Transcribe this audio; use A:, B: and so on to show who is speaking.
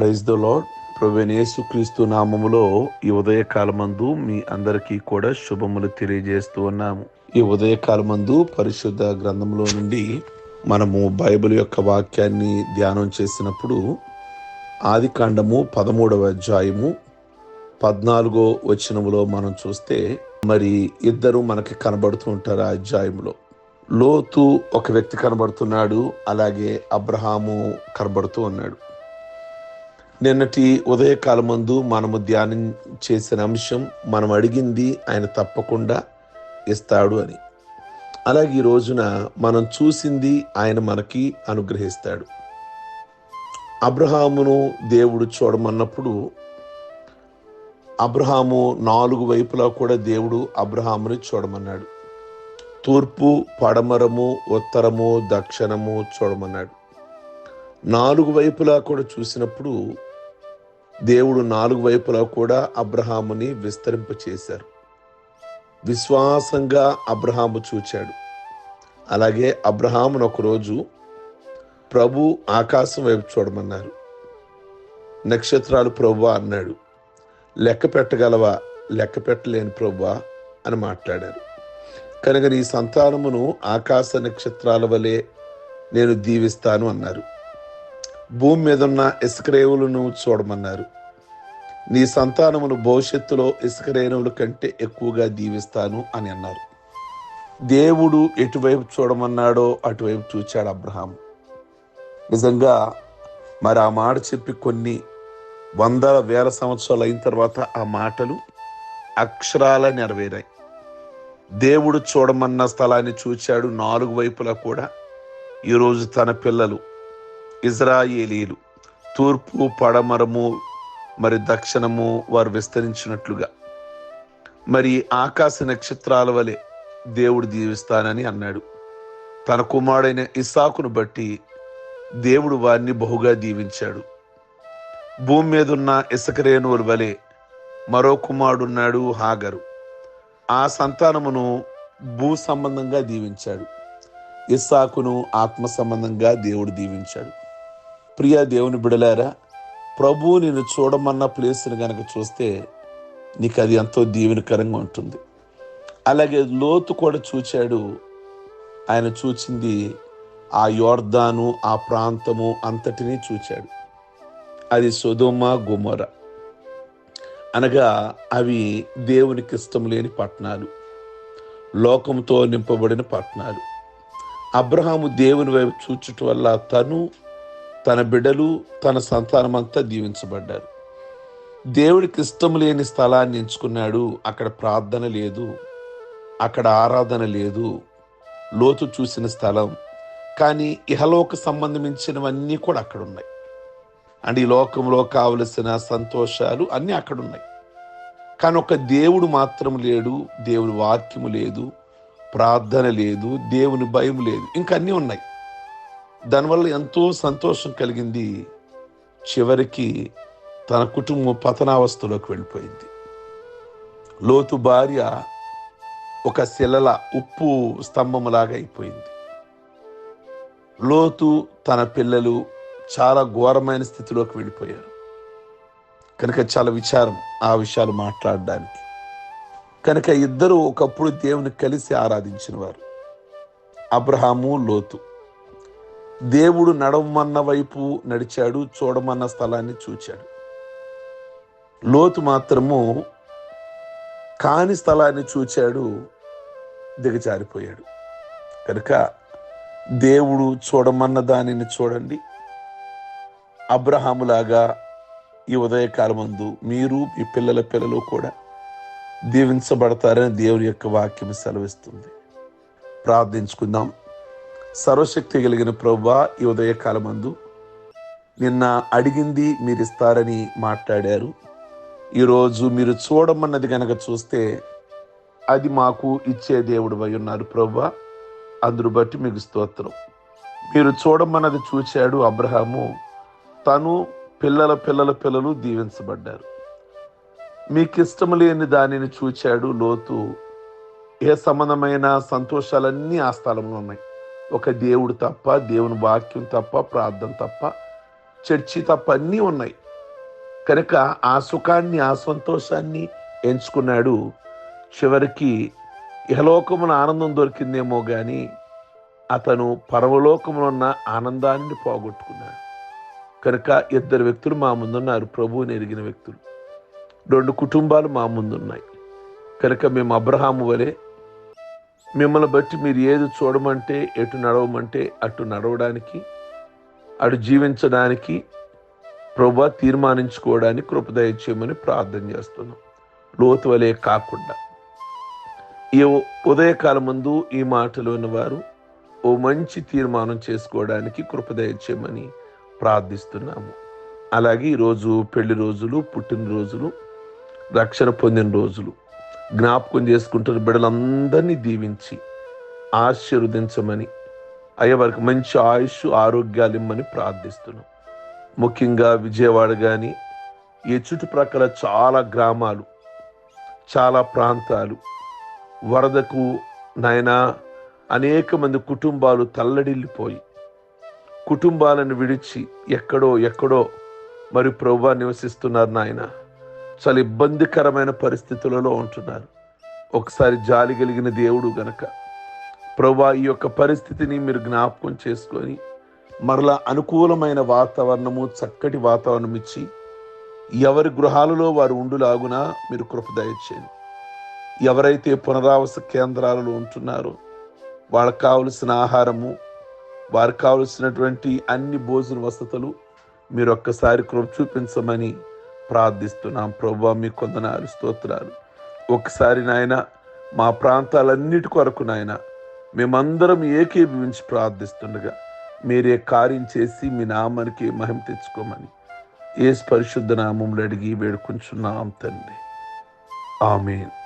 A: Praise the lord ప్రవేణేసు క్రీస్తు నామములో ఈ ఉదయకాలమందు మీ అందరికీ కూడా శుభములు తెలియజేస్తూ ఉన్నాము. ఈ ఉదయకాలమందు పరిశుద్ధ గ్రంథంలో నుండి మనము బైబిల్ యొక్క వాక్యాన్ని ధ్యానం చేసినప్పుడు ఆది కాండము పదమూడవ అధ్యాయము పద్నాలుగో వచనములో మనం చూస్తే మరి ఇద్దరు మనకి కనబడుతూ ఉంటారు ఆ అధ్యాయంలో లోతు ఒక వ్యక్తి కనబడుతున్నాడు అలాగే అబ్రహాము కనబడుతూ ఉన్నాడు. నిన్నటి ఉదయకాలమందు మనము ధ్యానం చేసిన అంశం మనం అడిగింది ఆయన తప్పకుండా ఇస్తాడు అని. అలాగే ఈ రోజున మనం చూసింది ఆయన మనకి అనుగ్రహిస్తాడు. అబ్రహామును దేవుడు చూడమన్నప్పుడు అబ్రహాము నాలుగు వైపులా కూడా దేవుడు అబ్రహాముని చూడమన్నాడు. తూర్పు పడమరము ఉత్తరము దక్షిణము చూడమన్నాడు. నాలుగు వైపులా కూడా చూసినప్పుడు దేవుడు నాలుగు వైపులా కూడా అబ్రహాముని విస్తరింపచేశారు. విశ్వాసంగా అబ్రహాము చూచాడు. అలాగే అబ్రహామును ఒకరోజు ప్రభు ఆకాశం వైపు చూడమన్నారు. నక్షత్రాలు ప్రభువా అన్నాడు. లెక్క పెట్టగలవా? లెక్క పెట్టలేని ప్రభువా అని మాట్లాడారు. కనుక నీ సంతానమును ఆకాశ నక్షత్రాల వలె నేను దీవిస్తాను అన్నారు. భూమి మీద ఉన్న ఇసుకరేవులను చూడమన్నారు. నీ సంతానమును భవిష్యత్తులో ఇసుకరేణువుల కంటే ఎక్కువగా దీవిస్తాను అని అన్నారు. దేవుడు ఎటువైపు చూడమన్నాడో అటువైపు చూచాడు అబ్రహాం నిజంగా మరి ఆ మాట చెప్పి కొన్ని వందల వేల సంవత్సరాలు అయిన తర్వాత ఆ మాటలు అక్షరాల నెరవేరాయి. దేవుడు చూడమన్న స్థలాన్ని చూచాడు. నాలుగు వైపులా కూడా ఈరోజు తన పిల్లలు ఇజ్రాయేలీలు తూర్పు పడమరము మరి దక్షిణము వారు విస్తరించినట్లుగా. మరి ఆకాశ నక్షత్రాల వలె దేవుడు దీవిస్తానని అన్నాడు. తన కుమారుడైన ఇసాకును బట్టి దేవుడు వారిని బహుగా దీవించాడు. భూమి మీద ఉన్న ఇసుకరేణువుల వలె మరో కుమారుడున్నాడు హాగరు. ఆ సంతానమును భూ సంబంధంగా దీవించాడు. ఇస్సాకును ఆత్మ సంబంధంగా దేవుడు దీవించాడు. ప్రియ దేవుని బిడలారా ప్రభు నేను చూడమన్న ప్లేస్ని కనుక చూస్తే నీకు అది ఎంతో దీవెనకరంగా ఉంటుంది. అలాగే లోతు కూడా చూచాడు. ఆయన చూచింది ఆ యోర్దాను ఆ ప్రాంతము అంతటినీ చూచాడు. అది సుధుమ గుమర. అనగా అవి దేవునికి ఇష్టం లేని పట్టణాలు లోకంతో నింపబడిన పట్టణాలు. అబ్రహాము దేవుని వైపు చూచటం వల్ల తను తన బిడ్డలు తన సంతానం అంతా దీవించబడ్డారు. దేవుడికి ఇష్టం లేని స్థలాన్ని ఎంచుకున్నాడు. అక్కడ ప్రార్థన లేదు. అక్కడ ఆరాధన లేదు. లోతు చూసిన స్థలం. కానీ ఇహలోక సంబంధించినవన్నీ కూడా అక్కడ ఉన్నాయి అండ్ ఈ లోకంలో కావలసిన సంతోషాలు అన్నీ అక్కడ ఉన్నాయి కానీ ఒక దేవుడు మాత్రం లేడు. దేవుని వాక్యము లేదు. ప్రార్థన లేదు. దేవుని భయం లేదు. ఇంకా అన్నీ ఉన్నాయి. దానివల్ల ఎంతో సంతోషం కలిగింది. చివరికి తన కుటుంబం పతనావస్థలోకి వెళ్ళిపోయింది. లోతు భార్య ఒక శిలల ఉప్పు స్తంభములాగా అయిపోయింది. లోతు తన పిల్లలు చాలా ఘోరమైన స్థితిలోకి వెళ్ళిపోయారు. కనుక చాలా విచారం ఆ విషయాలు మాట్లాడడానికి. కనుక ఇద్దరు ఒకప్పుడు దేవుని కలిసి ఆరాధించిన వారు అబ్రహాము లోతు. దేవుడు నడవమన్న వైపు నడిచాడు చూడమన్న స్థలాన్ని చూచాడు. లోతు మాత్రము కాని స్థలాన్ని చూచాడు దిగజారిపోయాడు. కనుక దేవుడు చూడమన్న దానిని చూడండి. అబ్రహాములాగా ఈ ఉదయకాలమందు మీరు మీ పిల్లల పిల్లలు కూడా దీవించబడతారని దేవుని యొక్క వాక్యం సెలవిస్తుంది. ప్రార్థించుకుందాం. సర్వశక్తి కలిగిన ప్రభా ఈ ఉదయకాలమందు నిన్న అడిగింది మీరు ఇస్తారని మాట్లాడారు. ఈరోజు మీరు చూడమన్నది కనుక చూస్తే అది మాకు ఇచ్చే దేవుడు అయి ఉన్నారు ప్రభా. అందును బట్టి మీకు స్తోత్రం. మీరు చూడమన్నది చూచాడు అబ్రహాము. తను పిల్లల పిల్లల పిల్లలు దీవించబడ్డారు. మీకు ఇష్టం లేని దానిని చూచాడు లోతు. ఏ సంబంధమైన సంతోషాలన్నీ ఆ స్థలంలో ఉన్నాయి. ఒక దేవుడు తప్ప దేవుని వాక్యం తప్ప ప్రార్థన తప్ప చర్చి తప్ప అన్నీ ఉన్నాయి. కనుక ఆ సుఖాన్ని ఆ సంతోషాన్ని ఎంచుకున్నాడు. చివరికి ఇహలోకమున ఆనందం దొరికిందేమో కానీ అతను పరమలోకమునున్న ఆనందాన్ని పోగొట్టుకున్నాడు. కనుక ఇద్దరు వ్యక్తులు మా ముందున్నారు. ప్రభువుని ఎరిగిన వ్యక్తులు. రెండు కుటుంబాలు మా ముందున్నాయి. కనుక మేము అబ్రహాము వలె మిమ్మల్ని బట్టి మీరు ఏది చూడమంటే ఎటు నడవమంటే అటు నడవడానికి అటు జీవించడానికి ప్రభు తీర్మానించుకోవడానికి కృపదయ చేయమని ప్రార్థన చేస్తున్నాం. లోతు వలే కాకుండా. ఈ ఉదయకాలం ముందు ఈ మాటలు ఉన్నవారు ఓ మంచి తీర్మానం చేసుకోవడానికి కృపదయ చేయమని ప్రార్థిస్తున్నాము. అలాగే ఈరోజు పెళ్ళి రోజులు పుట్టినరోజులు రక్షణ పొందిన రోజులు జ్ఞాపకం చేసుకుంటున్న బిడ్డలందరినీ దీవించి ఆశీర్వదించమని అయ్యే వారికి మంచి ఆయుష్ ఆరోగ్యాలు ఇమ్మని ప్రార్థిస్తున్నాం. ముఖ్యంగా విజయవాడ కానీ ఈ చుట్టుప్రక్కల చాలా గ్రామాలు చాలా ప్రాంతాలు వరదకు నాయన అనేక మంది కుటుంబాలు తల్లడిల్లిపోయి కుటుంబాలను విడిచి ఎక్కడో ఎక్కడో మరి ప్రభువా నివసిస్తున్నారు నాయన. చాలా ఇబ్బందికరమైన పరిస్థితులలో ఉంటున్నారు. ఒకసారి జాలి కలిగిన దేవుడు గనక ప్రభా ఈ యొక్క పరిస్థితిని మీరు జ్ఞాపకం చేసుకొని మరలా అనుకూలమైన వాతావరణము చక్కటి వాతావరణం ఇచ్చి ఎవరి గృహాలలో వారు ఉండులాగునా మీరు కృపదయచేయండి ఎవరైతే పునరావాస కేంద్రాలలో ఉంటున్నారో వాళ్ళకి కావలసిన ఆహారము వారికి కావలసినటువంటి అన్ని భోజన వసతులు మీరు ఒక్కసారి కృప చూపించమని ప్రార్థిస్తున్నాం. ప్రభా మీ కొందనాలు స్తోత్రాలు. ఒకసారి నాయన మా ప్రాంతాలన్నిటి కొరకు నాయన మేమందరం ఏకీభవించి ప్రార్థిస్తుండగా మీరే కార్యం చేసి మీ నామానికి మహిమ తెచ్చుకోమని ఏ పరిశుద్ధ నామంలో అడిగి వేడుకుంటున్నాం తండ్రి. ఆమెన్.